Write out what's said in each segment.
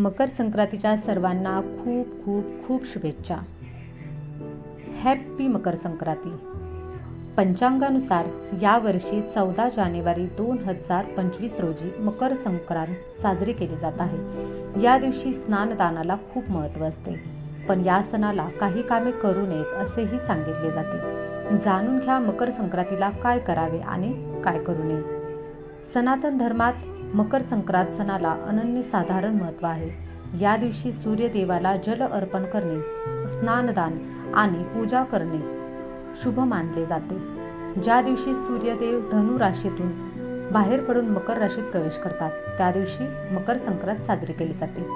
मकर संक्रांतीच्या सर्वांना खूप खूप खूप शुभेच्छा. हॅप्पी मकर संक्रांती पंचांगानुसार यावर्षी चौदा जानेवारी दोन हजार पंचवीस रोजी मकर संक्रांत साजरी केली जात आहे. या दिवशी स्नानदानाला खूप महत्त्व असते. पण या सणाला काही कामे करू नयेत असेही सांगितले जाते. जाणून घ्या मकर संक्रांतीला काय करावे आणि काय करू नये. सनातन धर्मात मकर संक्रांत सणाला अनन्यसाधारण महत्त्व आहे. या दिवशी सूर्यदेवाला जल अर्पण करणे स्नानदान आणि पूजा करणे शुभ मानले जाते. ज्या दिवशी सूर्यदेव धनु राशीतून बाहेर पडून मकर राशीत प्रवेश करतात त्या दिवशी मकर संक्रांत साजरी केली जाते.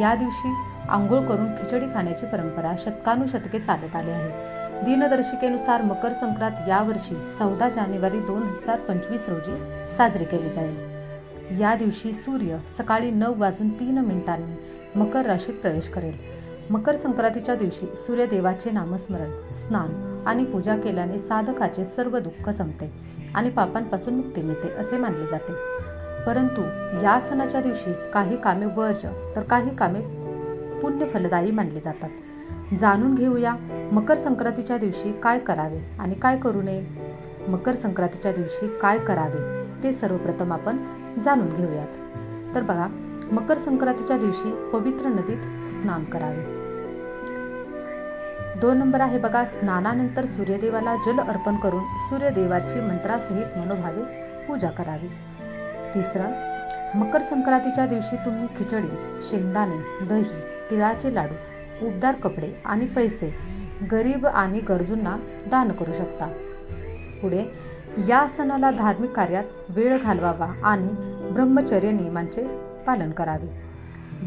या दिवशी आंघोळ करून खिचडी खाण्याची परंपरा शतकानुशतके चालत आली आहे. दिनदर्शिकेनुसार मकर संक्रांत यावर्षी चौदा जानेवारी दोन हजार पंचवीस रोजी साजरी केली जाईल. या दिवशी सूर्य सकाळी नऊ वाजून तीन मिनिटांनी मकर राशीत प्रवेश करेल. मकर संक्रांतीच्या दिवशी सूर्यदेवाचे नामस्मरण स्नान आणि पूजा केल्याने साधकाचे सर्व दुःख संपते आणि पापांपासून मुक्ती मिळते असे मानले जाते. परंतु या सणाच्या दिवशी काही कामे वर्ज तर काही कामे पुण्य फलदायी मानली जातात. जाणून घेऊया मकर संक्रांतीच्या दिवशी काय करावे आणि काय करू नये? मकर संक्रांतीच्या दिवशी काय करावे? ते सर्वप्रथम आपण जाणून घेऊयात. तर बघा मकर संक्रांतीच्या दिवशी पवित्र नदीत स्नान करावे. दोन नंबर आहे बघा स्नानानंतर सूर्यदेवाला जल अर्पण करून सूर्यदेवाची मंत्रासहित मनोभावे पूजा करावी. तिसरं मकर संक्रांतीच्या दिवशी तुम्ही खिचडी शेंगदाणे दही तिळाचे लाडू उबदार कपडे आणि पैसे गरीब आणि गरजूंना दान करू शकता. पुढे या सणाला धार्मिक कार्यात वेळ घालवावा आणि ब्रह्मचर्य नियमांचे पालन करावे.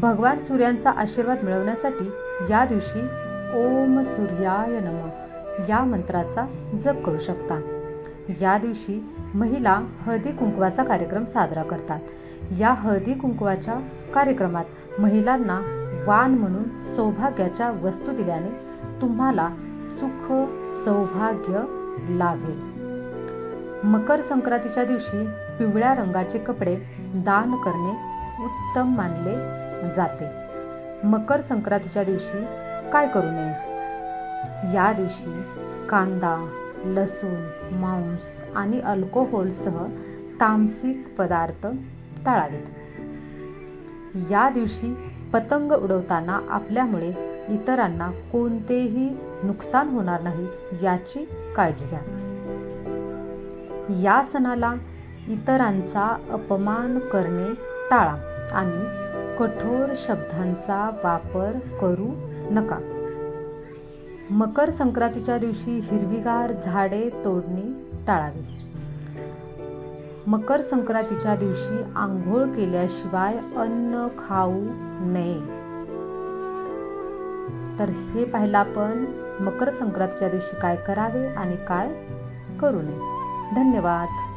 भगवान सूर्यांचा आशीर्वाद मिळवण्यासाठी या दिवशी ओम सूर्याय नम या मंत्राचा जप करू शकता. या दिवशी महिला हळदी कुंकवाचा कार्यक्रम साजरा करतात. या हळदी कुंकवाच्या कार्यक्रमात महिलांना वाण म्हणून सौभाग्याच्या वस्तू दिल्याने तुम्हाला सुख सौभाग्य लाभेल. मकर संक्रांतीच्या दिवशी पिवळ्या रंगाचे कपडे दान करणे उत्तम मानले जाते. मकर संक्रांतीच्या दिवशी काय करू नये? या दिवशी कांदा लसूण मांस आणि अल्कोहोलसह तामसिक पदार्थ टाळावेत. या दिवशी पतंग उडवताना आपल्यामुळे इतरांना कोणतेही नुकसान होणार नाही याची काळजी घ्या. या सणाला इतरांचा अपमान करणे टाळा आणि कठोर शब्दांचा वापर करू नका. मकर संक्रांतीच्या दिवशी हिरवीगार झाडे तोडणे टाळावे. मकर संक्रांतीच्या दिवशी आंघोळ केल्याशिवाय अन्न खाऊ नये. तर हे पाहिलं आपण मकर संक्रांतीच्या दिवशी काय करावे आणि काय करू नये. धन्यवाद.